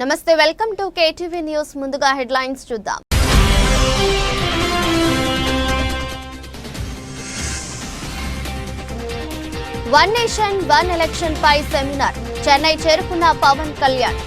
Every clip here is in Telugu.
నమస్తే వెల్కమ్ టు కేటీవీ న్యూస్. ముందుగా హెడ్లైన్స్ చూద్దాం. వన్ నేషన్ వన్ ఎలక్షన్ పై సెమినార్. చెన్నై చేరుకున్న పవన్ కళ్యాణ్.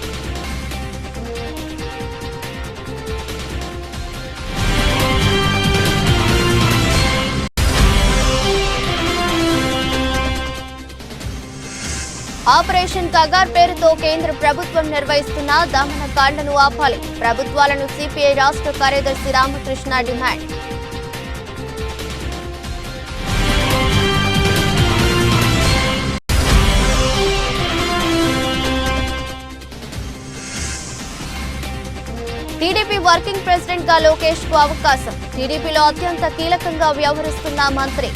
ఆపరేషన్ కగార్ పేరుతో కేంద్ర ప్రభుత్వం నిర్వహిస్తున్న దమనకాండను ఆపాలి. ప్రభుత్వాలను సిపిఐ రాష్ట్ర కార్యదర్శి రామకృష్ణ డిమాండ్. టీడీపీ వర్కింగ్ ప్రెసిడెంట్గా లోకేష్కు అవకాశం. టీడీపీలో అత్యంత కీలకంగా వ్యవహరిస్తున్న మంత్రి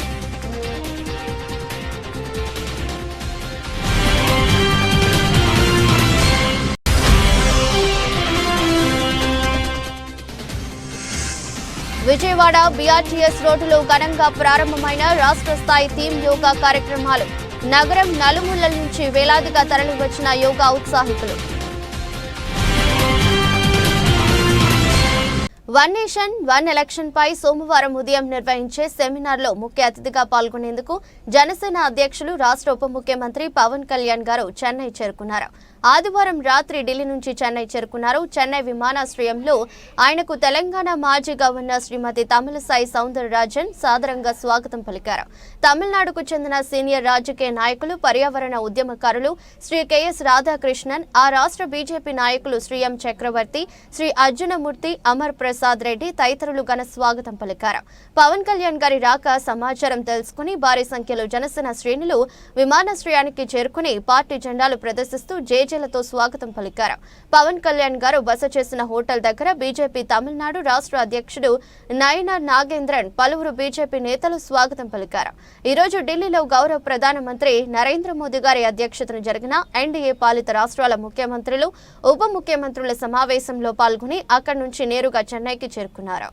విజయవాడ బీఆర్టీఎస్ రోడ్డులో ఘనంగా ప్రారంభమైన రాష్ట్ర స్థాయి థీమ్ యోగా కార్యక్రమాలు. నగరం నలుమూలల నుంచి వేలాదిగా తరలివచ్చిన యోగా ఉత్సాహికులు. వన్ నేషన్ వన్ ఎలక్షన్ పై సోమవారం ఉదయం నిర్వహించే సెమినార్లో ముఖ్య అతిథిగా పాల్గొనేందుకు జనసేన అధ్యక్షులు రాష్ట్ర ఉప ముఖ్యమంత్రి పవన్ కళ్యాణ్ గారు చెన్నై చేరుకున్నారు. ఆదివారం రాత్రి ఢిల్లీ నుంచి చెన్నై చేరుకున్నారు. చెన్నై విమానాశ్రయంలో ఆయనకు తెలంగాణ మాజీ గవర్నర్ శ్రీమతి తమిళసాయి సౌందరరాజన్ సాదరంగా స్వాగతం పలికారు. తమిళనాడుకు చెందిన సీనియర్ రాజకీయ నాయకులు పర్యావరణ ఉద్యమకారులు శ్రీ కెఎస్ రాధాకృష్ణన్ ఆ రాష్ట్ర బీజేపీ నాయకులు శ్రీ ఎం చక్రవర్తి శ్రీ అర్జునమూర్తి అమర్ ప్రసాద్ రెడ్డి తదితరులు ఘన స్వాగతం పలికారు. పవన్ కళ్యాణ్ గారి రాక సమాచారం తెలుసుకుని భారీ సంఖ్యలో జనసేన శ్రేణులు విమానాశ్రయానికి చేరుకుని పార్టీ జెండాలు ప్రదర్శిస్తూ జేజేలతో స్వాగతం పలికారు. పవన్ కళ్యాణ్ గారు బస చేసిన హోటల్ దగ్గర బీజేపీ తమిళనాడు రాష్ట్ర అధ్యక్షుడు నయనా నాగేంద్రన్ పలువురు బీజేపీ నేతలు స్వాగతం పలికారు. ఈరోజు ఢిల్లీలో గౌరవ ప్రధానమంత్రి నరేంద్ర మోదీ గారి అధ్యక్షతన జరిగిన ఎన్డీఏ పాలిత రాష్ట్రాల ముఖ్యమంత్రులు ఉప ముఖ్యమంత్రుల సమావేశంలో పాల్గొని అక్కడి నుంచి నేరుగా చెన్నైకి చేరుకున్నారు.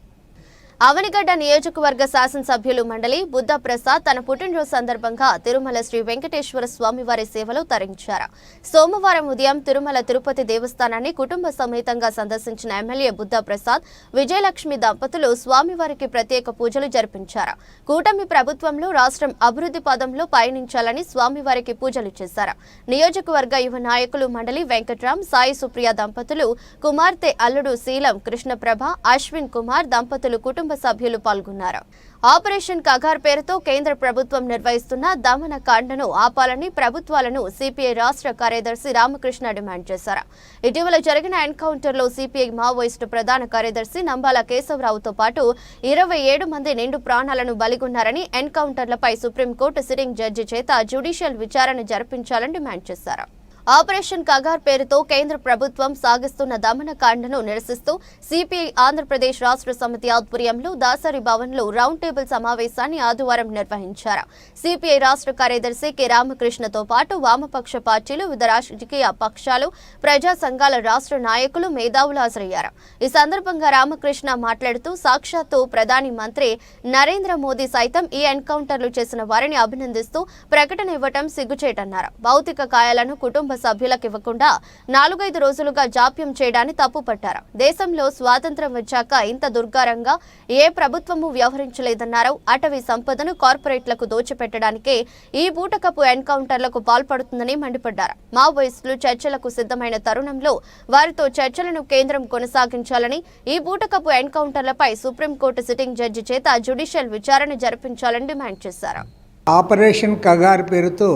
అవనిగడ్డ నియోజకవర్గ శాసనసభ్యులు మండలి బుద్ధ ప్రసాద్ తన పుట్టినరోజు సందర్భంగా తిరుమల శ్రీ వెంకటేశ్వర స్వామివారి సేవలో తరించారు సోమవారం ఉదయం తిరుమల తిరుపతి దేవస్థానాన్ని కుటుంబ సమేతంగా సందర్శించిన ఎమ్మెల్యే బుద్ధ ప్రసాద్ విజయలక్ష్మి దంపతులు స్వామివారికి ప్రత్యేక పూజలు జరిపించారు. కూటమి ప్రభుత్వంలో రాష్ట్రం అభివృద్ధి పదంలో పయనించాలని స్వామివారికి పూజలు చేశారు. నియోజకవర్గ యువ నాయకులు మండలి వెంకట్రామ్ సాయి సుప్రియ దంపతులు కుమార్తె అల్లుడు శీలం కృష్ణప్రభ అశ్విన్ కుమార్ దంపతులు కుటుంబ కుటుంబ సభ్యులు పాల్గొన్నారు. ఆపరేషన్ కగార్ పేరుతో కేంద్ర ప్రభుత్వం నిర్వహిస్తున్న దమన కాండను ఆపాలని ప్రభుత్వాలను సిపిఐ రాష్ట్ర కార్యదర్శి రామకృష్ణ డిమాండ్ చేశారు. ఇటీవల జరిగిన ఎన్కౌంటర్లో సిపిఐ మావోయిస్టు ప్రధాన కార్యదర్శి నంబాల కేశవరావుతో పాటు ఇరవై ఏడు మంది నిండు ప్రాణాలను బలిగొన్నారని ఎన్కౌంటర్లపై సుప్రీంకోర్టు సిట్టింగ్ జడ్జి చేత జ్యుడిషియల్ విచారణ జరిపించాలని డిమాండ్ చేశారు. ఆపరేషన్ కగార్ పేరుతో కేంద్ర ప్రభుత్వం సాగిస్తున్న దమనకాండను నిరసిస్తూ సిపిఐ ఆంధ్రప్రదేశ్ రాష్ట్ర సమితి ఆధ్వర్యంలో దాసరి భవన్లో రౌండ్ టేబుల్ సమావేశాన్ని ఆదివారం నిర్వహించారు. సిపిఐ రాష్ట్ర కార్యదర్శి కె రామకృష్ణతో పాటు వామపక్ష పార్టీలు వివిధ రాజకీయ పక్షాలు ప్రజా సంఘాల రాష్ట్ర నాయకులు మేధావులు హాజరయ్యారు. ఈ సందర్భంగా రామకృష్ణ మాట్లాడుతూ సాక్షాత్తు ప్రధాని మంత్రి నరేంద్ర మోదీ సైతం ఈ ఎన్కౌంటర్లు చేసిన వారిని అభినందిస్తూ ప్రకటన ఇవ్వటం సిగ్గుచేటన్నారు. భౌతిక కాయాలను కుటుంబ సభ్యులకు ఇవ్వకుండా నాలుగైదు రోజులుగా జాప్యం చేయడాన్ని తప్పుపట్టారు. దేశంలో స్వాతంత్ర్యం వచ్చాక ఇంత దుర్గారంగా ఏ ప్రభుత్వము వ్యవహరించలేదన్నారు. అటవీ సంపదను కార్పొరేట్లకు దోచిపెట్టడానికే ఈ బూటకపు ఎన్కౌంటర్లకు పాల్పడుతుందని మండిపడ్డారు. మావోయిస్టులు చర్చలకు సిద్ధమైన తరుణంలో వారితో చర్చలను కేంద్రం కొనసాగించాలని ఈ బూటకపు ఎన్కౌంటర్లపై సుప్రీంకోర్టు సిట్టింగ్ జడ్జి చేత జ్యుడిషియల్ విచారణ జరిపించాలని డిమాండ్ చేశారు. ఆపరేషన్ కగార్ పేరుతో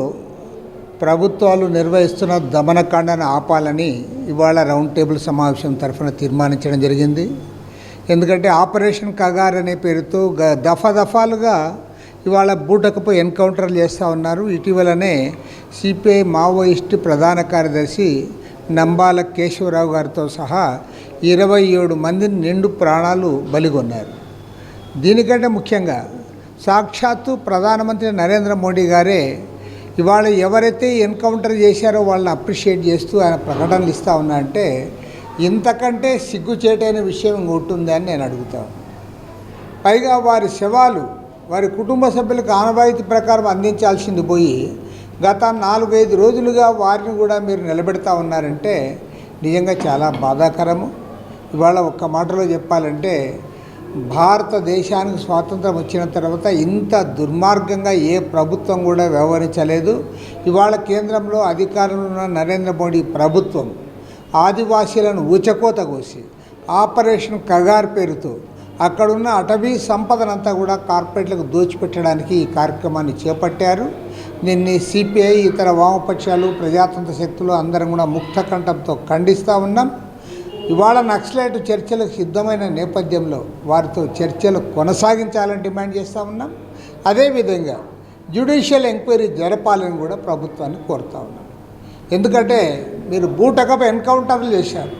ప్రభుత్వాలు నిర్వహిస్తున్న దమనకాండను ఆపాలని ఇవాళ రౌండ్ టేబుల్ సమావేశం తరఫున తీర్మానించడం జరిగింది. ఎందుకంటే ఆపరేషన్ కగార్ అనే పేరుతో గ- దఫా దఫాలుగా ఇవాళ బూటకపు ఎన్కౌంటర్లు చేస్తూ ఉన్నారు. ఇటీవలనే సిపిఐ మావోయిస్టు ప్రధాన కార్యదర్శి నంబాల కేశవరావు గారితో సహా ఇరవై ఏడు మంది నిండు ప్రాణాలు బలిగొన్నారు. దీనికంటే ముఖ్యంగా సాక్షాత్తు ప్రధానమంత్రి నరేంద్ర మోడీ గారే ఇవాళ ఎవరైతే ఎన్కౌంటర్ చేశారో వాళ్ళని అప్రిషియేట్ చేస్తూ ఆయన ప్రకటనలు ఇస్తూ ఉన్నారంటే ఇంతకంటే సిగ్గుచేటైన విషయం ఇంకొకటి అని నేను అడుగుతాను పైగా వారి శవాలు వారి కుటుంబ సభ్యులకు ఆనవాయితీ ప్రకారం అందించాల్సింది పోయి గత నాలుగైదు రోజులుగా వారిని కూడా మీరు నిలబెడతా ఉన్నారంటే నిజంగా చాలా బాధాకరము. ఇవాళ ఒక్క మాటలో చెప్పాలంటే భారతదేశానికి స్వాతంత్రం వచ్చిన తర్వాత ఇంత దుర్మార్గంగా ఏ ప్రభుత్వం కూడా వ్యవహరించలేదు. ఇవాళ కేంద్రంలో అధికారంలో ఉన్న నరేంద్ర మోడీ ప్రభుత్వం ఆదివాసీలను ఊచకోత కోసి ఆపరేషన్ కగార్ పేరుతో అక్కడున్న అటవీ సంపదనంతా కూడా కార్పొరేట్లకు దోచిపెట్టడానికి ఈ కార్యక్రమాన్ని చేపట్టారు. దీన్ని సిపిఐ ఇతర వామపక్షాలు ప్రజాతంత్ర శక్తులు అందరం కూడా ముక్త కంఠంతో ఖండిస్తూ ఉన్నాం. ఇవాళ నక్సలైట్ చర్చలకు సిద్ధమైన నేపథ్యంలో వారితో చర్చలు కొనసాగించాలని డిమాండ్ చేస్తూ ఉన్నాం. అదేవిధంగా జ్యుడిషియల్ ఎంక్వైరీ జరపాలని కూడా ప్రభుత్వాన్ని కోరుతా ఉన్నాం. ఎందుకంటే మీరు బూటకపు ఎన్కౌంటర్లు చేశారు.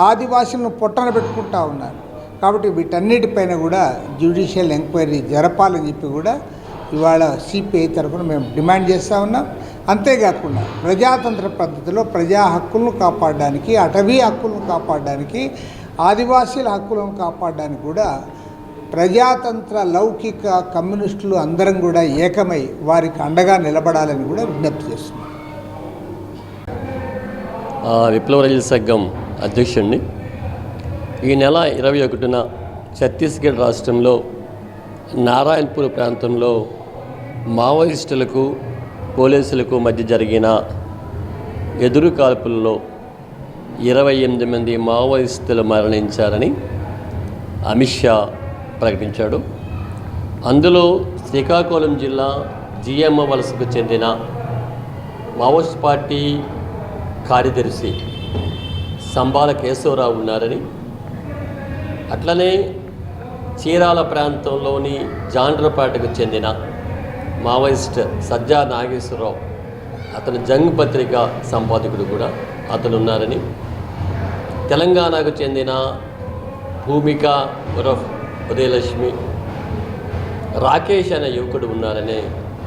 ఆదివాసులను పొట్టన పెట్టుకుంటా ఉన్నారు. కాబట్టి వీటన్నిటిపైన కూడా జ్యుడిషియల్ ఎంక్వైరీ జరపాలని చెప్పి కూడా ఇవాళ సిపిఐ తరఫున మేము డిమాండ్ చేస్తూ ఉన్నాం. అంతేకాకుండా ప్రజాతంత్ర పద్ధతిలో ప్రజా హక్కులను కాపాడడానికి అటవీ హక్కులను కాపాడడానికి ఆదివాసీల హక్కులను కాపాడడానికి కూడా ప్రజాతంత్ర లౌకిక కమ్యూనిస్టులు అందరం కూడా ఏకమై వారికి అండగా నిలబడాలని కూడా విజ్ఞప్తి చేస్తున్నాం. విప్లవ రజల సంఘం అధ్యక్షుడిని ఈ నెల ఇరవై ఒకటిన ఛత్తీస్గఢ్ రాష్ట్రంలో నారాయణపూర్ ప్రాంతంలో మావోయిస్టులకు పోలీసులకు మధ్య జరిగిన ఎదురు కాల్పుల్లో ఇరవై ఎనిమిది మంది మావోయిస్టులు మరణించారని అమిత్ షా ప్రకటించాడు. అందులో శ్రీకాకుళం జిల్లా జిఎంఓ వలసకు చెందిన మావోయిస్ట్ పార్టీ కార్యదర్శి సంబాల కేశవరావు ఉన్నారని అట్లనే చీరాల ప్రాంతంలోని జాండ్రపాటకు చెందిన మావోయిస్ట్ సజ్జా నాగేశ్వరరావు అతను జంగ్ పత్రిక సంపాదకుడు కూడా అతను ఉన్నారని తెలంగాణకు చెందిన భూమిక ఉరఫ్ ఉదయలక్ష్మి రాకేష్ అనే యువకుడు ఉన్నారనే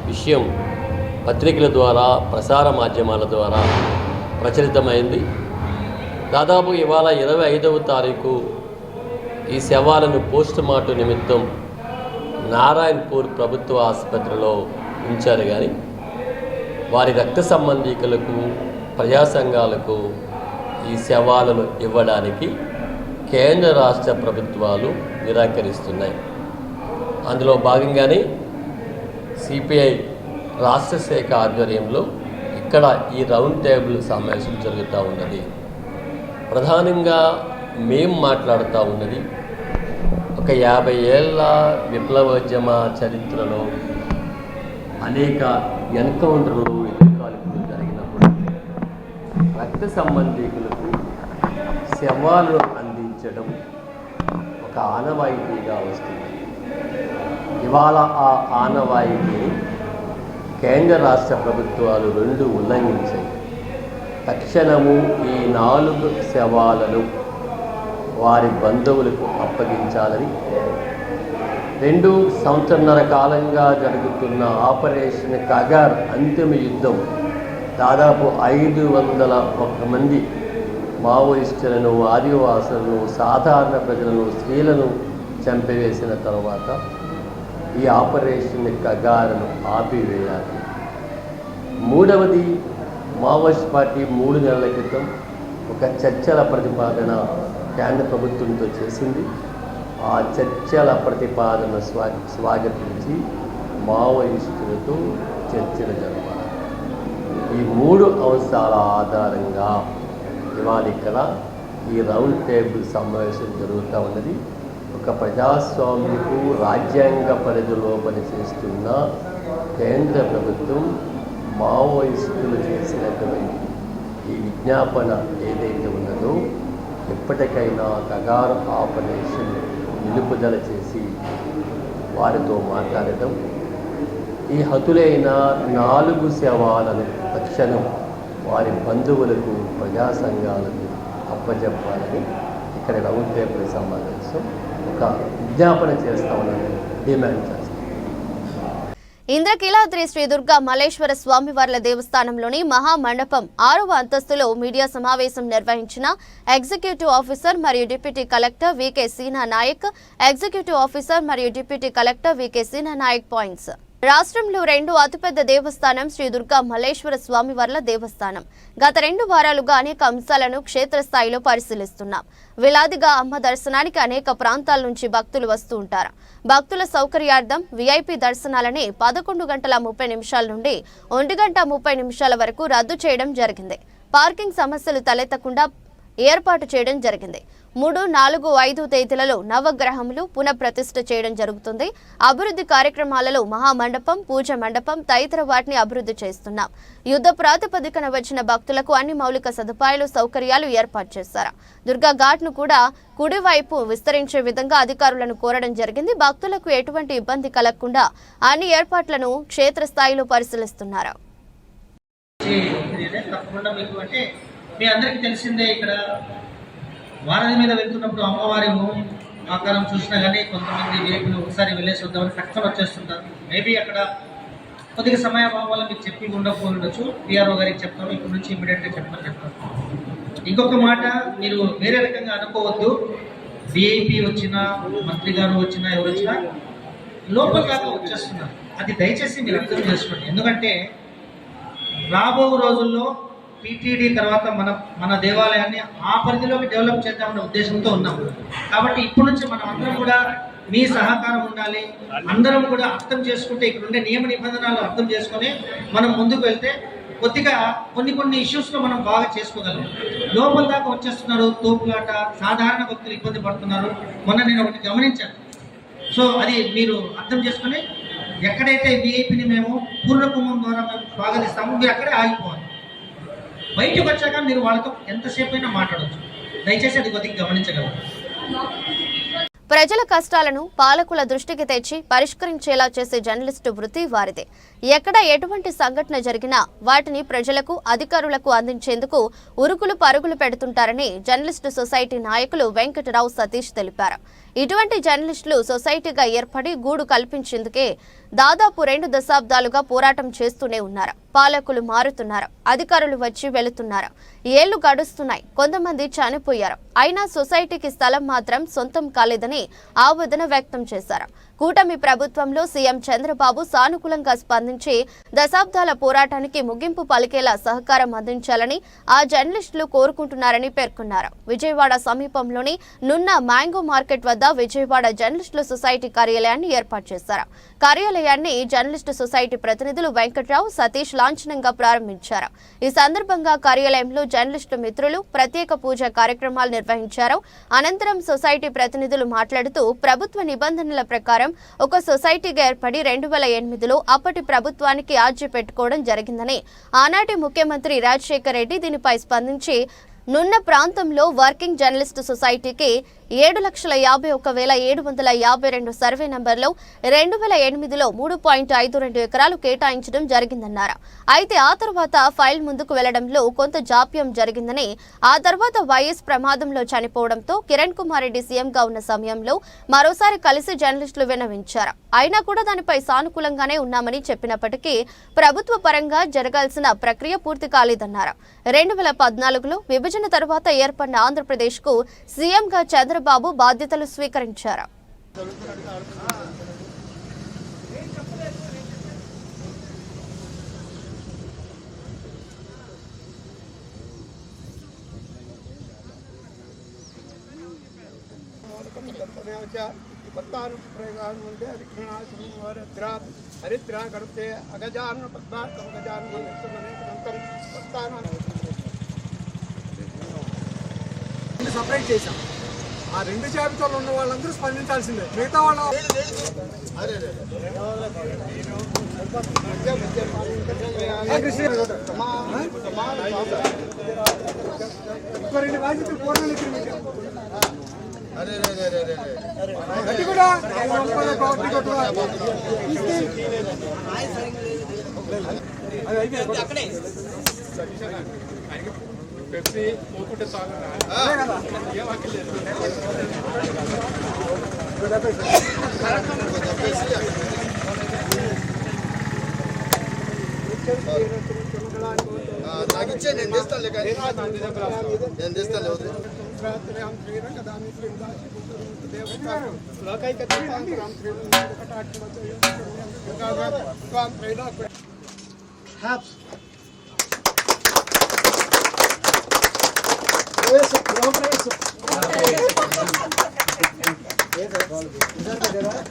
విషయం పత్రికల ద్వారా ప్రసార మాధ్యమాల ద్వారా ప్రచలితమైంది దాదాపు ఇవాళ ఇరవై ఐదవ తారీఖు ఈ శవాలను పోస్ట్ మార్టం నిమిత్తం నారాయణపూర్ ప్రభుత్వ ఆసుపత్రిలో ఉంచారు కానీ వారి రక్త సంబంధీకులకు ప్రజా సంఘాలకు ఈ శవాలను ఇవ్వడానికి కేంద్ర రాష్ట్ర ప్రభుత్వాలు నిరాకరిస్తున్నాయి. అందులో భాగంగానే సిపిఐ రాష్ట్ర శాఖ ఆధ్వర్యంలో ఇక్కడ ఈ రౌండ్ టేబుల్ సమావేశం జరుగుతూ ఉన్నది. ప్రధానంగా మేం మాట్లాడుతూ ఉన్నది ఒక యాభై ఏళ్ళ విప్లవోద్యమ చరిత్రలో అనేక ఎన్కౌంటర్లు ఎదురుకాల్పులు జరిగినప్పుడు రక్త సంబంధికులకు శవాలను అందించడం ఒక ఆనవాయితీగా వస్తుంది. ఇవాళ ఆ ఆనవాయితీని కేంద్ర రాష్ట్ర ప్రభుత్వాలు రెండు ఉల్లంఘించాయి. తక్షణము ఈ నాలుగు శవాలను వారి బంధువులకు అప్పగించాలని రెండు సంవత్సరన్నర కాలంగా జరుగుతున్న ఆపరేషన్ కగార్ అంతిమ యుద్ధం దాదాపు ఐదు వందల ఒక్క మంది మావోయిస్టులను ఆదివాసులను సాధారణ ప్రజలను స్త్రీలను చంపివేసిన తర్వాత ఈ ఆపరేషన్ కగారును ఆపివేయాలి. మూడవది మావోయిస్ట్ పార్టీ మూడు నెలల క్రితం ఒక చర్చల ప్రతిపాదన కేంద్ర ప్రభుత్వంతో చేసింది. ఆ చర్చల ప్రతిపాదన స్వా స్వాగతించి మావోయిస్టులతో చర్చలు జరపాలి. ఈ మూడు అంశాల ఆధారంగా ఇవాళ ఇక్కడ ఈ రౌండ్ టేబుల్ సమావేశం జరుగుతూ ఉన్నది. ఒక ప్రజాస్వామ్యకు రాజ్యాంగ పరిధిలో పనిచేస్తున్న కేంద్ర ప్రభుత్వం మావోయిస్టులు చేసినటువంటి ఈ విజ్ఞాపన ఏదైతే ఉన్నదో ఎప్పటికైనా కగారు ఆపరేషన్ నిలుపుదల చేసి వారితో మాట్లాడటం. ఈ హతులైన నాలుగు శవాలను తక్షణం వారి బంధువులకు ప్రజా సంఘాలకు అప్పచెప్పాలని ఇక్కడ రౌండ్ టేబుల్ సమావేశం ఒక విజ్ఞాపన చేస్తామని డిమాండ్ చేస్తాం ఇంద్రకీలాద్రి శ్రీ దుర్గా మల్లేశ్వర స్వామివార్ల దేవస్థానంలోని మహామండపం ఆరవ అంతస్తులో మీడియా సమావేశం నిర్వహించిన ఎగ్జిక్యూటివ్ ఆఫీసర్ మరియు deputy collector V K Seena Naik executive officer మరియు deputy collector V K Seena Naik points. రాష్ట్రంలో రెండు అతిపెద్ద దేవస్థానం శ్రీ దుర్గా మల్లేశ్వర స్వామి వర్ల దేవస్థానం. గత రెండు వారాలుగా అనేక అంశాలను క్షేత్రస్థాయిలో పరిశీలిస్తున్నాం. వేలాదిగా అమ్మ దర్శనానికి అనేక ప్రాంతాల నుంచి భక్తులు వస్తూ ఉంటారు. భక్తుల సౌకర్యార్థం వీఐపీ దర్శనాలని పదకొండు గంటల ముప్పై నిమిషాల నుండి ఒంటి గంట ముప్పై నిమిషాల వరకు రద్దు చేయడం జరిగింది. పార్కింగ్ సమస్యలు తలెత్తకుండా ఏర్పాటు చేయడం జరిగింది. మూడు నాలుగు ఐదు తేదీలలో నవగ్రహములు పునఃప్రతిష్ఠ చేయడం జరుగుతుంది. అభివృద్ధి కార్యక్రమాలలో మహామండపం పూజ మండపం తదితర వాటిని అభివృద్ధి చేస్తున్నాం. యుద్ధ ప్రాతిపదికన వచ్చిన భక్తులకు అన్ని మౌలిక సదుపాయాలు సౌకర్యాలు ఏర్పాటు చేశారు. దుర్గా ఘాట్ను కూడా కుడివైపు విస్తరించే విధంగా అధికారులను కోరడం జరిగింది. భక్తులకు ఎటువంటి ఇబ్బంది కలగకుండా అన్ని ఏర్పాట్లను క్షేత్రస్థాయిలో పరిశీలిస్తున్నారు. మీ అందరికీ తెలిసిందే ఇక్కడ వారధి మీద వెళ్తున్నప్పుడు అమ్మవారి మోహం ఆకారం చూసినా కానీ కొంతమంది వేపులు ఒకసారి వెళ్ళేసి వద్దామని టక్కన వచ్చేస్తుంటారు. మేబీ అక్కడ కొద్దిగా సమయం వల్ల మీకు చెప్పి ఉండకపోవచ్చు పిఆర్ఓ గారికి చెప్తాను ఇప్పటి నుంచి ఇమీడియట్గా చెప్పమని చెప్తాను ఇంకొక మాట మీరు వేరే రకంగా అనుకోవద్దు. విఐపి వచ్చినా మంత్రి గారు వచ్చినా ఎవరు వచ్చినా లోపల దాకా వచ్చేస్తున్నారు. అది దయచేసి మీరు అర్థం చేసుకోండి. ఎందుకంటే రాబో రోజుల్లో టీటీడీ తర్వాత మన మన దేవాలయాన్ని ఆ పరిధిలోకి డెవలప్ చేద్దామనే ఉద్దేశంతో ఉన్నాం. కాబట్టి ఇప్పటి నుంచి మనం అందరం కూడా మీ సహకారం ఉండాలి. అందరం కూడా అర్థం చేసుకుంటే ఇక్కడ ఉండే నియమ నిబంధనలు అర్థం చేసుకొని మనం ముందుకు వెళ్తే కొద్దిగా కొన్ని కొన్ని ఇష్యూస్లో మనం బాగా చేసుకోగలం. లోపల దాకా వచ్చేస్తున్నారు తోపులాట సాధారణ భక్తులు ఇబ్బంది పడుతున్నారు. మొన్న నేను ఒకటి గమనించాను. సో అది మీరు అర్థం చేసుకొని ఎక్కడైతే విఐపిని మేము పూర్ణ కుంభం ద్వారా మేము స్వాగతిస్తామో మీరు అక్కడే ఆగిపోవాలి. బయటకు వచ్చాక మీరు వాళ్ళతో ఎంతసేపు అయినా మాట్లాడచ్చు. దయచేసి అది కొద్దిగా గమనించగలరు. ప్రజల కష్టాలను పాలకుల దృష్టికి తెచ్చి పరిష్కరించేలా చేసే జర్నలిస్టు వృత్తి వారిదే. ఎక్కడ ఎటువంటి సంఘటన జరిగినా వాటిని ప్రజలకు అధికారులకు అందించేందుకు ఉరుకులు పరుగులు పెడుతుంటారని జర్నలిస్టు సొసైటీ నాయకులు వెంకటరావు సతీష్ తెలిపారు. ఇటువంటి జర్నలిస్టులు సొసైటీగా ఏర్పడి గూడు కల్పించేందుకే దాదాపు రెండు దశాబ్దాలుగా పోరాటం చేస్తూనే ఉన్నారు. పాలకులు మారుతున్నారు అధికారులు వచ్చి వెళుతున్నారు. ఏళ్ళు గడుస్తున్నాయి కొంతమంది చనిపోయారు. అయినా సొసైటీకి స్థలం మాత్రం సొంతం కాలేదని ఆవేదన వ్యక్తం చేశారు. కూటమి ప్రభుత్వంలో సీఎం చంద్రబాబు సానుకూలంగా స్పందించి దశాబ్దాల పోరాటానికి ముగింపు పలికేలా సహకారం అందించాలని ఆ జర్నలిస్టులు కోరుకుంటున్నారని పేర్కొన్నారు. విజయవాడ సమీపంలోని నున్న మ్యాంగో మార్కెట్ వద్ద విజయవాడ జర్నలిస్టుల సొసైటీ కార్యాలయాన్ని ఏర్పాటు చేశారు. కార్యాలయాన్ని జర్నలిస్టు సొసైటీ ప్రతినిధులు వెంకట్రావు సతీష్ లాంఛనంగా ప్రారంభించారు. ఈ సందర్భంగా కార్యాలయంలో జర్నలిస్టు మిత్రులు ప్రత్యేక పూజ కార్యక్రమాలు నిర్వహించారు. అనంతరం సొసైటీ ప్రతినిధులు మాట్లాడుతూ ప్రభుత్వ నిబంధనల ప్రకారం ఒక సొసైటీగా ఏర్పడి రెండు వేల ఎనిమిదిలో అప్పటి ప్రభుత్వానికి ఆర్జీ పెట్టుకోవడం జరిగిందని ఆనాటి ముఖ్యమంత్రి రాజశేఖర రెడ్డి దీనిపై స్పందించి నున్న ప్రాంతంలో వర్కింగ్ జర్నలిస్టు సొసైటీకి ఏడు లక్షల యాభై ఒక్క వేల ఏడు వందల యాభై రెండు సర్వే నంబర్లో రెండు వేల ఎనిమిదిలో మూడు పాయింట్ ఐదు రెండు ఎకరాలు కేటాయించడం జరిగిందన్నారు. అయితే ఆ తర్వాత ఫైల్ ముందుకు వెళ్ళడంలో కొంత జాప్యం జరిగిందని ఆ తర్వాత వైఎస్ ప్రమాదంలో చనిపోవడంతో కిరణ్ కుమార్ రెడ్డి సీఎంగా ఉన్న సమయంలో మరోసారి కలిసి జర్నలిస్టులు విన్నవించారు. అయినా కూడా దానిపై సానుకూలంగానే ఉన్నామని చెప్పినప్పటికీ ప్రభుత్వ పరంగా జరగాల్సిన ప్రక్రియ పూర్తి కాలేదన్నారు. రెండు వేల పద్నాలుగులో విభజన తర్వాత ఏర్పడిన ఆంధ్రప్రదేశ్కు సీఎంగా చంద్రబాబు బాధ్యతలు స్వీకరించారు. హరిద్రా కడితే అగజాన పద్మాకం గజాన సపరేట్ చేశాం. ఆ రెండు జాబితాలు ఉన్న వాళ్ళందరూ స్పందించాల్సిందే. మిగతా వాళ్ళ రెండు బాధ్యత పూర్ణ గట్టి కూడా. ముప్పై కోట్లు కొట్టుకో. అది అయిపోయింది. పెప్సీ పోకుంటే చాలు అదే కదా నాకు ఇచ్చే నేను చేస్తాను నేను చేస్తాను త్రాత్రయాం శ్రీరంగదామి శ్రీందాసి దేవతాం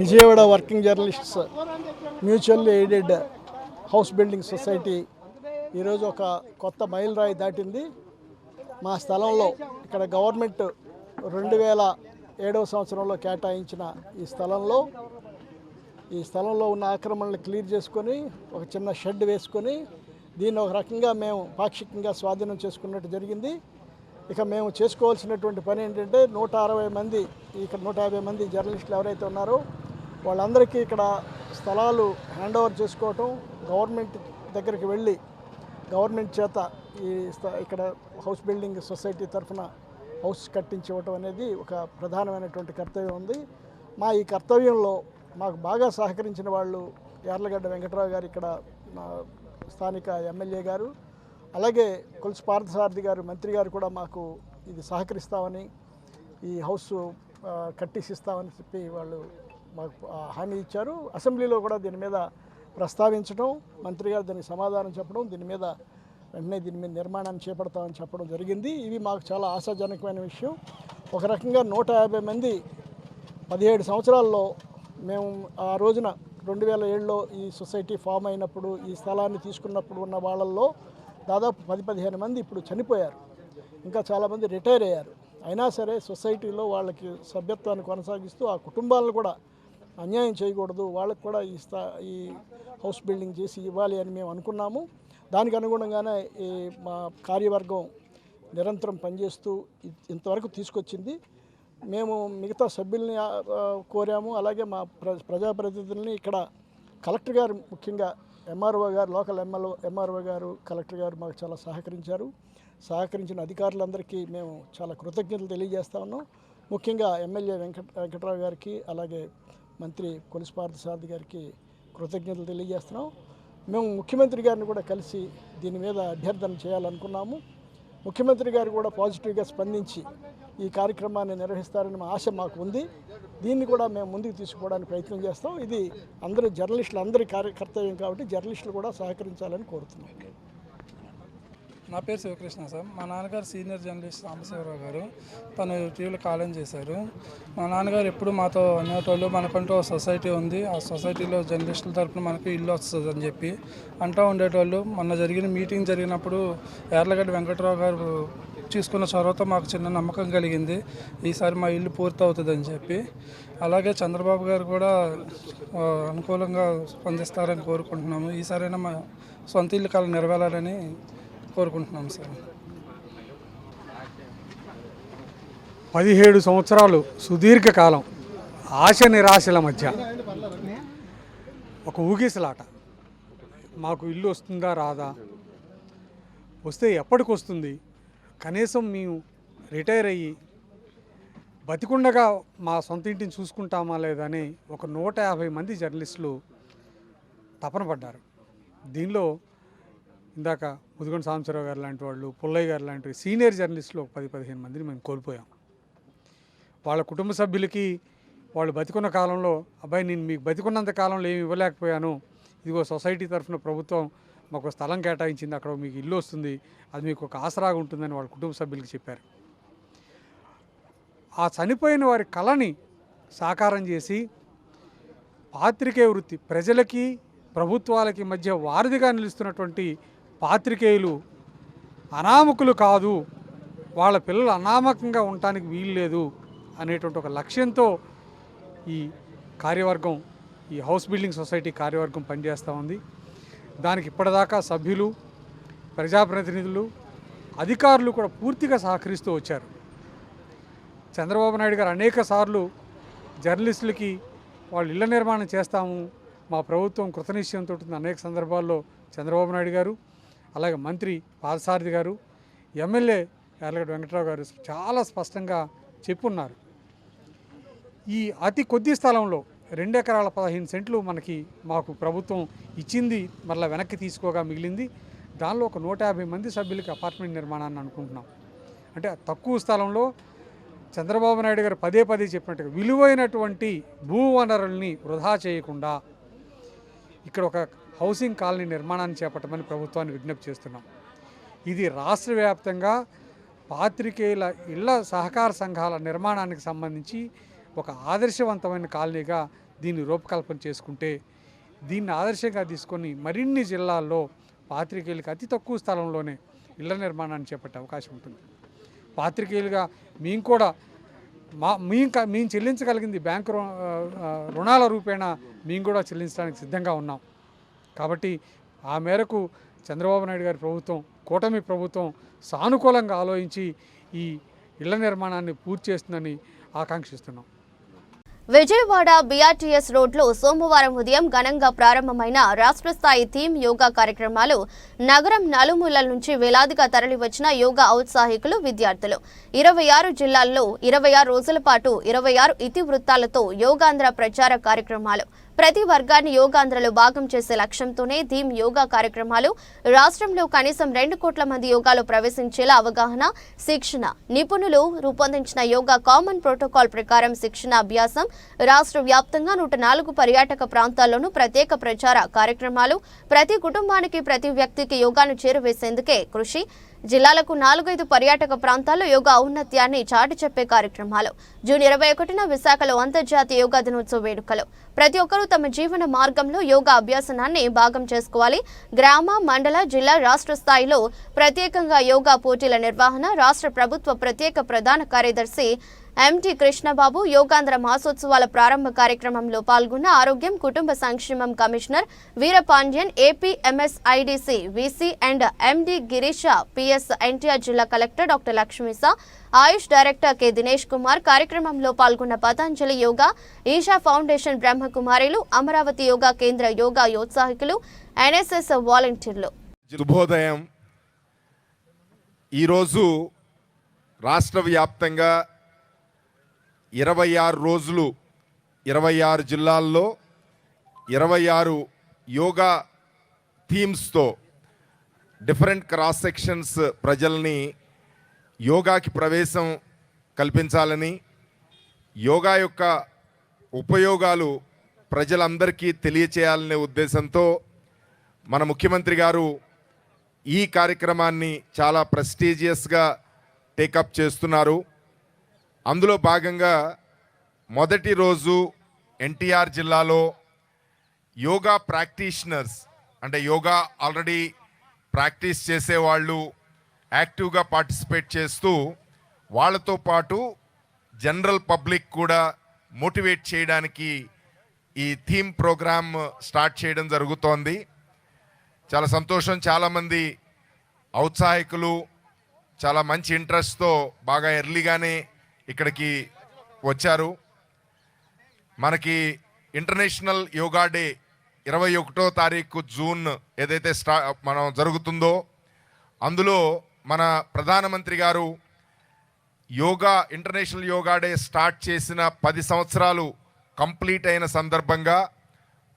Vijayawada working journalists mutual aided house building society. ఈరోజు ఒక కొత్త మైలురాయి దాటింది. మా స్థలంలో ఇక్కడ గవర్నమెంట్ రెండు వేల ఏడవ సంవత్సరంలో కేటాయించిన ఈ స్థలంలో ఈ స్థలంలో ఉన్న ఆక్రమణలు క్లియర్ చేసుకొని ఒక చిన్న షెడ్ వేసుకొని దీన్ని ఒక రకంగా మేము పాక్షికంగా స్వాధీనం చేసుకున్నట్టు జరిగింది. ఇక మేము చేసుకోవాల్సినటువంటి పని ఏంటంటే నూట అరవై మంది ఇక్కడ నూట యాభై మంది జర్నలిస్టులు ఎవరైతే ఉన్నారో వాళ్ళందరికీ ఇక్కడ స్థలాలు హ్యాండ్ ఓవర్ చేసుకోవటం గవర్నమెంట్ దగ్గరికి వెళ్ళి గవర్నమెంట్ చేత ఈ స్థ- ఇక్కడ హౌస్ బిల్డింగ్ సొసైటీ తరఫున హౌస్ కట్టించి ఇవ్వటం అనేది ఒక ప్రధానమైనటువంటి కర్తవ్యం ఉంది. మా ఈ కర్తవ్యంలో మాకు బాగా సహకరించిన వాళ్ళు యార్లగడ్డ వెంకట్రావు గారు ఇక్కడ స్థానిక ఎమ్మెల్యే గారు అలాగే కొలుసు పార్థసారథి గారు మంత్రి గారు కూడా మాకు ఇది సహకరిస్తామని ఈ హౌస్ కట్టిసిస్తామని చెప్పి వాళ్ళు మాకు హామీ ఇచ్చారు. అసెంబ్లీలో కూడా దీని మీద ప్రస్తావించడం మంత్రి గారు దానికి సమాధానం చెప్పడం దీని మీద వెంటనే దీని మీద నిర్మాణాన్ని చేపడతామని చెప్పడం జరిగింది. ఇవి మాకు చాలా ఆశాజనకమైన విషయం. ఒక రకంగా నూట యాభై మంది పదిహేడు సంవత్సరాల్లో మేము ఆ రోజున రెండు వేల ఏడులో ఈ సొసైటీ ఫామ్ అయినప్పుడు ఈ స్థలాన్ని తీసుకున్నప్పుడు ఉన్న వాళ్ళల్లో దాదాపు పది పదిహేను మంది ఇప్పుడు చనిపోయారు. ఇంకా చాలామంది రిటైర్ అయ్యారు. అయినా సరే సొసైటీలో వాళ్ళకి సభ్యత్వాన్ని కొనసాగిస్తూ ఆ కుటుంబాలను కూడా అన్యాయం చేయకూడదు. వాళ్ళకు కూడా ఈ స్థా ఈ హౌస్ బిల్డింగ్ చేసి ఇవ్వాలి అని మేము అనుకున్నాము. దానికి అనుగుణంగానే ఈ మా కార్యవర్గం నిరంతరం పనిచేస్తూ ఇ- ఇంతవరకు తీసుకొచ్చింది. మేము మిగతా సభ్యుల్ని కోరాము. అలాగే మా ప్ర ప్రజాప్రతినిధుల్ని ఇక్కడ కలెక్టర్ గారు ముఖ్యంగా ఎంఆర్ఓ గారు లోకల్ ఎమ్మెల్యే ఎంఆర్ఓ గారు కలెక్టర్ గారు మాకు చాలా సహకరించారు. సహకరించిన అధికారులందరికీ మేము చాలా కృతజ్ఞతలు తెలియజేస్తా ఉన్నాం. ముఖ్యంగా ఎమ్మెల్యే వెంకట వెంకటరావు గారికి అలాగే మంత్రి కొలిసిపార్థ పార్థసారథి గారికి కృతజ్ఞతలు తెలియజేస్తున్నాం. మేము ముఖ్యమంత్రి గారిని కూడా కలిసి దీని మీద అభ్యర్థన చేయాలనుకున్నాము. ముఖ్యమంత్రి గారు కూడా పాజిటివ్గా స్పందించి ఈ కార్యక్రమాన్ని నిర్వహిస్తారని మా ఆశ మాకు ఉంది. దీన్ని కూడా మేము ముందుకు తీసుకుపోవడానికి ప్రయత్నం చేస్తాం. ఇది అందరూ జర్నలిస్టులు అందరి కార్య కర్తవ్యం కాబట్టి జర్నలిస్టులు కూడా సహకరించాలని కోరుతున్నాం. నా పేరు శివకృష్ణ సార్. మా నాన్నగారు సీనియర్ జర్నలిస్ట్ సాంబశివరావు గారు. తను టీవీలో కాలం చేశారు. మా నాన్నగారు ఎప్పుడు మాతో అనేటోళ్ళు మనకంటూ సొసైటీ ఉంది. ఆ సొసైటీలో జర్నలిస్టుల తరపున మనకు ఇల్లు వస్తుంది అని చెప్పి అంటూ ఉండేటోళ్ళు. మొన్న జరిగిన మీటింగ్ జరిగినప్పుడు యార్లగడ్డ వెంకటరావు గారు తీసుకున్న చొరవతో మాకు చిన్న నమ్మకం కలిగింది ఈసారి మా ఇల్లు పూర్తి అవుతుందని చెప్పి. అలాగే చంద్రబాబు గారు కూడా అనుకూలంగా స్పందిస్తారని కోరుకుంటున్నాము. ఈసారైనా మా సొంత ఇల్లు కళ నెరవేరాలని కోరుకుంటున్నాం సార్. పదిహేడు సంవత్సరాలు సుదీర్ఘకాలం ఆశ నిరాశల మధ్య. ఒక ఊగిసలాట. మాకు ఇల్లు వస్తుందా రాదా? వస్తే ఎప్పటికి వస్తుంది కనీసం మేము రిటైర్ అయ్యి బతికుండగా మా సొంత ఇంటిని చూసుకుంటామా లేదని ఒక నూట యాభై మంది జర్నలిస్టులు తపన పడ్డారు. దీనిలో ఇందాక ముదిగొండ సాంబశివరావు గారు లాంటి వాళ్ళు పుల్లయ్య గారు లాంటి సీనియర్ జర్నలిస్టులు ఒక పది పదిహేను మందిని మేము కోల్పోయాం. వాళ్ళ కుటుంబ సభ్యులకి వాళ్ళు బతికున్న కాలంలో అబ్బాయి నేను మీకు బతికున్నంత కాలంలో ఏమి ఇవ్వలేకపోయాను. ఇదిగో సొసైటీ తరఫున ప్రభుత్వం మాకు ఒక స్థలం కేటాయించింది అక్కడ మీకు ఇల్లు వస్తుంది అది మీకు ఒక ఆసరాగా ఉంటుందని వాళ్ళ కుటుంబ సభ్యులకి చెప్పారు. ఆ చనిపోయిన వారి కళని సాకారం చేసి పాత్రికేయ వృత్తి ప్రజలకి ప్రభుత్వాలకి మధ్య వారధిగా నిలుస్తున్నటువంటి పాత్రికేయులు అనామకులు కాదు వాళ్ళ పిల్లలు అనామకంగా ఉండటానికి వీలు లేదు అనేటువంటి ఒక లక్ష్యంతో ఈ కార్యవర్గం ఈ హౌస్ బిల్డింగ్ సొసైటీ కార్యవర్గం పనిచేస్తూ ఉంది. దానికి ఇప్పటిదాకా సభ్యులు ప్రజాప్రతినిధులు అధికారులు కూడా పూర్తిగా సహకరిస్తూ వచ్చారు. చంద్రబాబు నాయుడు గారు అనేక సార్లు జర్నలిస్టులకి వాళ్ళు ఇళ్ళ నిర్మాణం చేస్తాము మా ప్రభుత్వం కృతనిశ్చయంతో ఉంటుంది అనేక సందర్భాల్లో చంద్రబాబు నాయుడు గారు అలాగే మంత్రి పాదసారథి గారు ఎమ్మెల్యే ఎర్లగడ్డ వెంకట్రావు గారు చాలా స్పష్టంగా చెప్పున్నారు. ఈ అతి కొద్ది స్థలంలో రెండు ఎకరాల పదహైదు సెంట్లు మనకి మాకు ప్రభుత్వం ఇచ్చింది మరలా వెనక్కి తీసుకోగా మిగిలింది. దానిలో ఒక నూట యాభై మంది సభ్యులకి అపార్ట్మెంట్ నిర్మాణాన్ని అనుకుంటున్నాం. అంటే తక్కువ స్థలంలో చంద్రబాబు నాయుడు గారు పదే పదే చెప్పినట్టుగా విలువైనటువంటి భూ వనరుల్ని వృధా చేయకుండా ఇక్కడ ఒక హౌసింగ్ కాలనీ నిర్మాణాన్ని చేపట్టమని ప్రభుత్వాన్ని విజ్ఞప్తి చేస్తున్నాం. ఇది రాష్ట్ర వ్యాప్తంగా పాత్రికేయుల ఇళ్ళ సహకార సంఘాల నిర్మాణానికి సంబంధించి ఒక ఆదర్శవంతమైన కాలనీగా దీన్ని రూపకల్పన చేసుకుంటే దీన్ని ఆదర్శంగా తీసుకొని మరిన్ని జిల్లాల్లో పాత్రికేయులకు అతి తక్కువ స్థలంలోనే ఇళ్ళ నిర్మాణాన్ని చేపట్టే అవకాశం ఉంటుంది. పాత్రికేయులుగా మేము కూడా మా మేము క- మేము చెల్లించగలిగింది బ్యాంకు రుణాల రూపేణా మేము కూడా చెల్లించడానికి సిద్ధంగా ఉన్నాం. కాబట్టి ఆ మేరకు చంద్రబాబు నాయుడు గారి ప్రభుత్వం కూటమి ప్రభుత్వం సానుకూలంగా ఆలోచించి ఈ ఇళ్ళ నిర్మాణాన్ని పూర్తి చేస్తుందని ఆకాంక్షిస్తున్నాం. విజయవాడ బీఆర్టీఎస్ రోడ్లో సోమవారం ఉదయం ఘనంగా ప్రారంభమైన రాష్ట్ర స్థాయి థీమ్ యోగా కార్యక్రమాలు నగరం నలుమూలల నుంచి వేలాదిగా తరలివచ్చిన యోగా ఔత్సాహికులు విద్యార్థులు. ఇరవై ఆరు జిల్లాల్లో ఇరవై ఆరు రోజుల పాటు ఇరవై ఆరు ఇతివృత్తాలతో యోగాంధ్ర ప్రచార కార్యక్రమాలు ప్రతి వర్గాన్ని యోగాంధ్రలో భాగం చేసే లక్ష్యంతోనే థీమ్ యోగా కార్యక్రమాలు. రాష్ట్రంలో కనీసం రెండు కోట్ల మంది యోగాలో ప్రవేశించేలా అవగాహన శిక్షణ నిపుణులు రూపొందించిన యోగా కామన్ ప్రోటోకాల్ ప్రకారం శిక్షణ అభ్యాసం రాష్ట్ర వ్యాప్తంగా నూట నాలుగు పర్యాటక ప్రాంతాల్లోనూ ప్రత్యేక ప్రచార కార్యక్రమాలు. ప్రతి కుటుంబానికి ప్రతి వ్యక్తికి యోగాను చేరువేసేందుకే కృషి. జిల్లాలకు నాలుగైదు పర్యాటక ప్రాంతాల్లో యోగా ఔన్నత్యాన్ని చాటి చెప్పే కార్యక్రమాలు. జూన్ ఇరవై ఒకటిన విశాఖలో అంతర్జాతీయ యోగా దినోత్సవ వేడుకలు. ప్రతి ఒక్కరూ తమ జీవన మార్గంలో యోగా అభ్యాసనాన్ని భాగం చేసుకోవాలి. గ్రామ మండల జిల్లా రాష్ట్ర స్థాయిలో ప్రత్యేకంగా యోగా పోటీల నిర్వహణ రాష్ట్ర ప్రభుత్వ ప్రత్యేక ప్రధాన కార్యదర్శి ఎంటి కృష్ణబాబు యోగాంధ్ర మాసోత్సవాల ప్రారంభ కార్యక్రమంలో పాల్గొన్న ఆరోగ్యం కుటుంబ సంక్షేమం commissioner Veerapandian AP MSIDC VC and MD Girisha PS NTR జిల్లా collector doctor Lakshmisha AYUSH director K Dinesh Kumar కార్యక్రమంలో పాల్గొన్న పతాంజలి యోగా ఈషా ఫౌండేషన్ బ్రహ్మకుమారిలు అమరావతి యోగా కేంద్ర యోగా యోత్సాహికులు ఎన్ఎస్ఎస్ వాలంటీర్లు శుభోదయం ఈరోజు రాష్ట్ర వ్యాప్తంగా ఇరవై ఆరు రోజులు ఇరవై ఆరు జిల్లాల్లో ఇరవై ఆరు యోగా థీమ్స్తో డిఫరెంట్ క్రాస్ సెక్షన్స్ ప్రజల్ని యోగాకి ప్రవేశం కల్పించాలని యోగా యొక్క ఉపయోగాలు ప్రజలందరికీ తెలియచేయాలనే ఉద్దేశంతో మన ముఖ్యమంత్రి గారు ఈ కార్యక్రమాన్ని చాలా ప్రెస్టీజియస్గా టేకప్ చేస్తున్నారు. అందులో భాగంగా మొదటి రోజు ఎన్టీఆర్ జిల్లాలో యోగా ప్రాక్టీషనర్స్ అంటే యోగా ఆల్రెడీ ప్రాక్టీస్ చేసేవాళ్ళు యాక్టివ్గా పార్టిసిపేట్ చేస్తూ వాళ్ళతో పాటు జనరల్ పబ్లిక్ కూడా మోటివేట్ చేయడానికి ఈ థీమ్ ప్రోగ్రామ్ స్టార్ట్ చేయడం జరుగుతోంది. చాలా సంతోషం చాలామంది ఔత్సాహికులు చాలా మంచి ఇంట్రెస్ట్తో బాగా ఎర్లీగానే ఇక్కడికి వచ్చారు. మనకి ఇంటర్నేషనల్ యోగా డే ఇరవై ఒకటో తారీఖు జూన్ ఏదైతే స్టా మనం జరుగుతుందో అందులో మన ప్రధానమంత్రి గారు yoga international yoga day start చేసిన పది సంవత్సరాలు కంప్లీట్ అయిన సందర్భంగా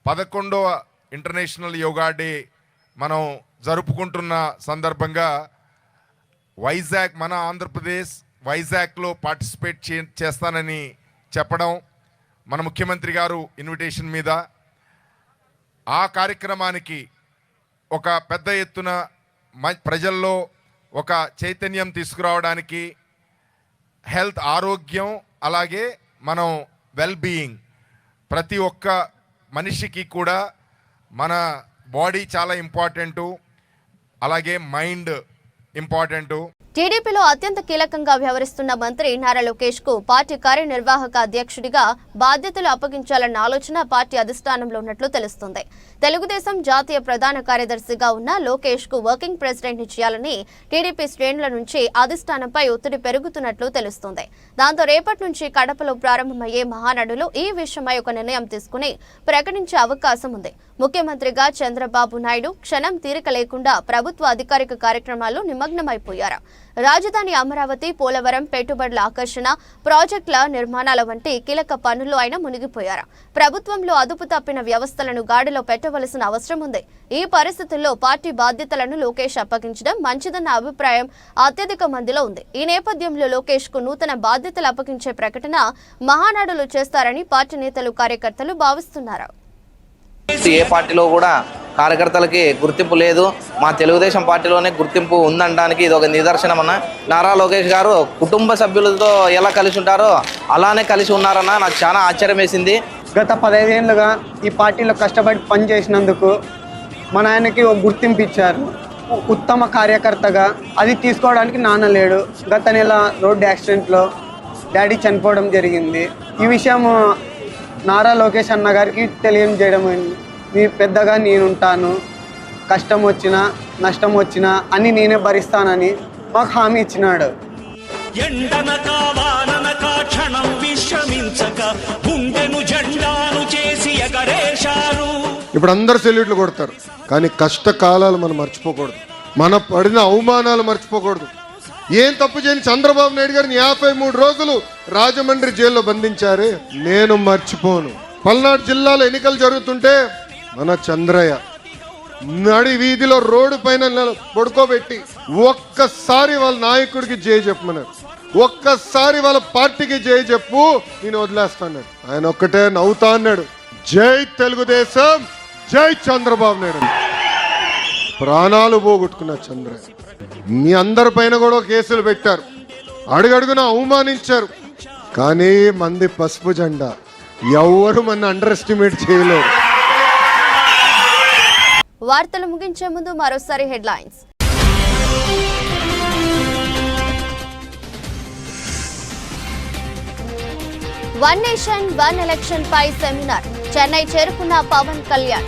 పదకొండవ ఇంటర్నేషనల్ యోగా డే మనం జరుపుకుంటున్న సందర్భంగా వైజాగ్ మన ఆంధ్రప్రదేశ్ వైజాగ్లో పార్టిసిపేట్ చే చేస్తానని చెప్పడం మన ముఖ్యమంత్రి గారు ఇన్విటేషన్ మీద. ఆ కార్యక్రమానికి ఒక పెద్ద ఎత్తున మ- ప్రజల్లో ఒక చైతన్యం తీసుకురావడానికి హెల్త్ ఆరోగ్యం అలాగే మనం వెల్ బీయింగ్ ప్రతి ఒక్క మనిషికి కూడా మన బాడీ చాలా ఇంపార్టెంటు అలాగే మైండ్ ఇంపార్టెంటు. టీడీపీలో అత్యంత కీలకంగా వ్యవహరిస్తున్న మంత్రి నారా లోకేష్కు పార్టీ కార్యనిర్వాహక అధ్యక్షుడిగా బాధ్యతలు అప్పగించాలన్న ఆలోచన పార్టీ అధిష్టానంలో ఉన్నట్లు తెలుస్తుంది. తెలుగుదేశం జాతీయ ప్రధాన కార్యదర్శిగా ఉన్న లోకేష్కు వర్కింగ్ ప్రెసిడెంట్ని చేయాలని టీడీపీ శ్రేణుల నుంచి అధిష్టానంపై ఒత్తిడి పెరుగుతున్నట్లు తెలుస్తుంది. దాంతో రేపటి నుంచి కడపలో ప్రారంభమయ్యే మహానాడులో ఈ విషయమై ఒక నిర్ణయం తీసుకుని ప్రకటించే అవకాశం ఉంది. ముఖ్యమంత్రిగా చంద్రబాబు నాయుడు క్షణం తీరిక లేకుండా ప్రభుత్వ అధికారిక కార్యక్రమాల్లో నిమగ్నమైపోయారు. రాజధాని అమరావతి పోలవరం పెట్టుబడుల ఆకర్షణ ప్రాజెక్టుల నిర్మాణాల వంటి కీలక పనుల్లో ఆయన మునిగిపోయారు. ప్రభుత్వంలో అదుపు తప్పిన వ్యవస్థలను గాడిలో పెట్టవలసిన అవసరం ఉంది. ఈ పరిస్థితుల్లో పార్టీ బాధ్యతలను లోకేష్ అప్పగించడం మంచిదన్న అభిప్రాయం అత్యధిక మందిలో ఉంది. ఈ నేపథ్యంలో లోకేష్కు నూతన బాధ్యతలు అప్పగించే ప్రకటన మహానాడులు చేస్తారని పార్టీ నేతలు కార్యకర్తలు భావిస్తున్నారు. ఏ పార్టీలో కూడా కార్యకర్తలకి గుర్తింపు లేదు. మా తెలుగుదేశం పార్టీలోనే గుర్తింపు ఉందనడానికి ఇది ఒక నిదర్శనం అన్న. నారా లోకేష్ గారు కుటుంబ సభ్యులతో ఎలా కలిసి ఉంటారో అలానే కలిసి ఉన్నారన్న నాకు చాలా ఆశ్చర్యం వేసింది. గత పదహైదేళ్ళుగా ఈ పార్టీలో కష్టపడి పనిచేసినందుకు మన ఆయనకి ఒక గుర్తింపు ఇచ్చారు. ఉత్తమ కార్యకర్తగా అది తీసుకోవడానికి నాన్న లేడు. గత నెల రోడ్డు యాక్సిడెంట్లో డాడీ చనిపోవడం జరిగింది. ఈ విషయం నారా లోకేష్ అన్న గారికి తెలియజేయడం. మీ పెద్దగా నేనుంటాను. కష్టం వచ్చినా నష్టం వచ్చినా అన్ని నేనే భరిస్తానని మాకు హామీ ఇచ్చినాడు. ఎండనక వాననక క్షణం విశ్రమించక గుండెను జెండాను చేసి ఎగరేశారు. ఇప్పుడు అందరు సెల్యూట్లు కొడతారు. కానీ కష్టకాలాలు మనం మర్చిపోకూడదు. మన పడిన అవమానాలు మర్చిపోకూడదు. ఏం తప్పు చేయని చంద్రబాబు నాయుడు గారిని యాభై మూడు రోజులు రాజమండ్రి జైల్లో బంధించారే? నేను మర్చిపోను. పల్నాడు జిల్లాలో ఎన్నికలు జరుగుతుంటే మన చంద్రయ్య నడి వీధిలో రోడ్డు పైన పడుకోబెట్టి ఒక్కసారి వాళ్ళ నాయకుడికి జై చెప్పమన్నారు. ఒక్కసారి వాళ్ళ పార్టీకి జై చెప్పు నేను వదిలేస్తాను ఆయన ఒక్కటే నవ్వుతా అన్నాడు. జై తెలుగుదేశం జై చంద్రబాబు నాయుడు ప్రాణాలు పోగొట్టుకున్న చంద్రయ్య. మీ అందరి పైన కూడా కేసులు పెట్టారు. అడుగడుగున అవమానించారు. కానీ మంది పసుపు జెండా ఎవరు మన అండర్ ఎస్టిమేట్ చేయలేరు. వార్తలు ముగించే ముందు మరోసారి headlines. One nation one election పై సెమినార్. చెన్నై చేరుకున్న పవన్ కళ్యాణ్.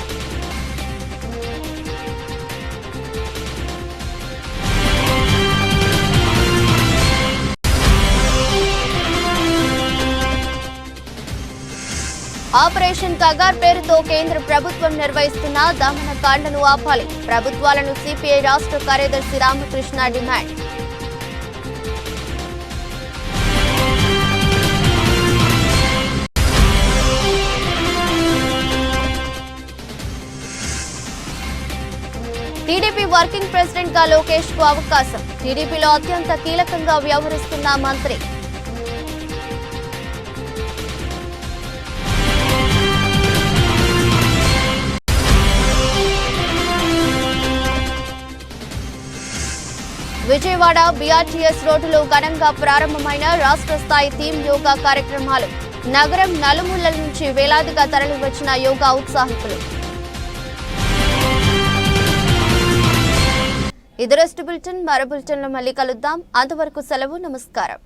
ఆపరేషన్ కగార్ పేరుతో కేంద్ర ప్రభుత్వం నిర్వహిస్తున్న దమనకాండను ఆపాలి. ప్రభుత్వాలను సిపిఐ రాష్ట్ర కార్యదర్శి రామకృష్ణ డిమాండ్. టీడీపీ వర్కింగ్ ప్రెసిడెంట్గా లోకేష్కు అవకాశం. టీడీపీలో అత్యంత కీలకంగా వ్యవహరిస్తున్న మంత్రి విజయవాడ బీఆర్టీఎస్ రోడ్డులో ఘనంగా ప్రారంభమైన రాష్ట్ర స్థాయి థీమ్ యోగా కార్యక్రమాలు. నగరం నలుమూలల నుంచి వేలాదిగా తరలివచ్చిన యోగా ఉత్సాహికులు. ఇది రెస్ట్ బులెటిన్ మరో బులెటిన్లో మళ్ళీ కలుద్దాం. అంతవరకు సెలవు నమస్కారం.